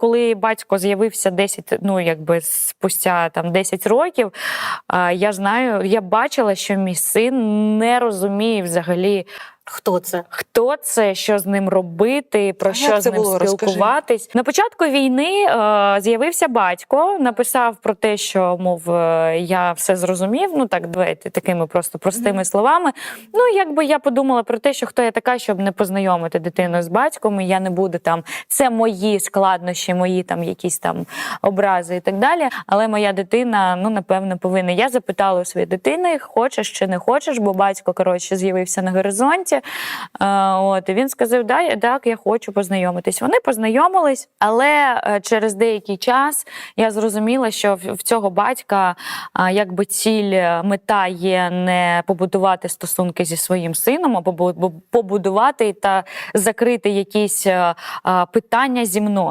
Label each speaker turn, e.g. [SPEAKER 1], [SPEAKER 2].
[SPEAKER 1] Коли батько з'явився 10, ну якби спустя там 10 років, я знаю, я бачила, що мій син не розуміє взагалі,
[SPEAKER 2] Хто це?
[SPEAKER 1] хто це, що з ним робити, про
[SPEAKER 3] А
[SPEAKER 1] що з ним
[SPEAKER 3] було? Розкажи.
[SPEAKER 1] спілкуватись. На початку війни е, з'явився батько, написав про те, що мов е, я все зрозумів. Ну так давайте такими просто простими словами. Ну якби я подумала про те, що хто я така, щоб не познайомити дитину з батьком, і я не буду там. Це мої складнощі, мої там якісь там образи і так далі. Але моя дитина, ну напевно, повинна. Я запитала у своєї дитини, хочеш чи не хочеш, бо батько коротше з'явився на горизонті. Е, от і він сказав: да, так, я хочу познайомитись. Вони познайомились, але е, через деякий час я зрозуміла, що в, цього батька якби ціль, е, мета є не побудувати стосунки зі своїм сином, а побудувати та закрити якісь е, питання зі мною.